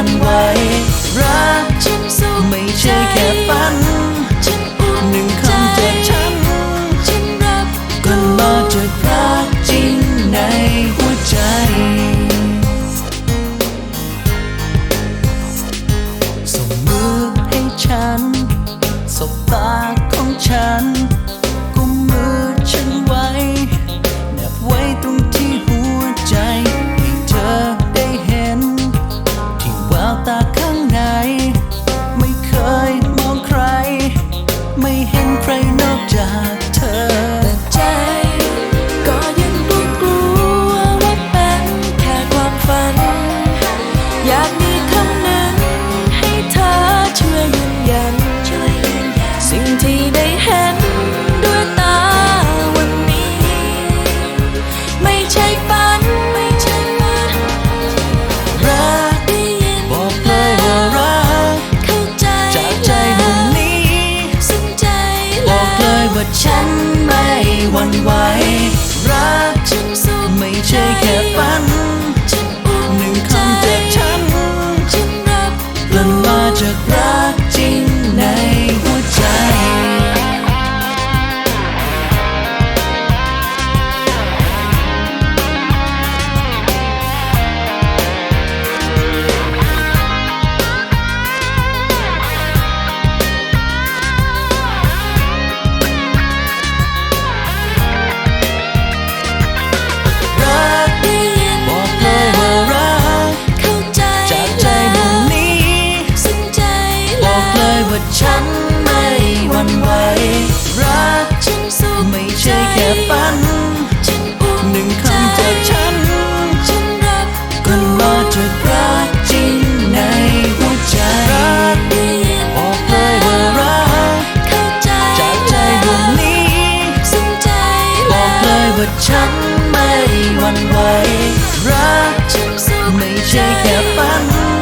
วันไหวรักฉันสุขไม่ใช่แค่ฝันฉันอุ่นหนึ่งคำจากฉันฉันรักก็มาจากรักจริงในหัวใจ ส่งมือให้ฉันสบตาของฉัน อยากมีคำหนึ่งให้เธอช่วยยืนยัน สิ่งที่ได้เห็นด้วยตาวันนี้ ไม่ใช่ฝันรักได้ยินบอกเลยว่ารักจากใจวงนี้บอกเลยว่าฉันไม่หวั่นไหว ว่าฉันไม่หวั่นไหวรักไม่ใช่แค่ฝัน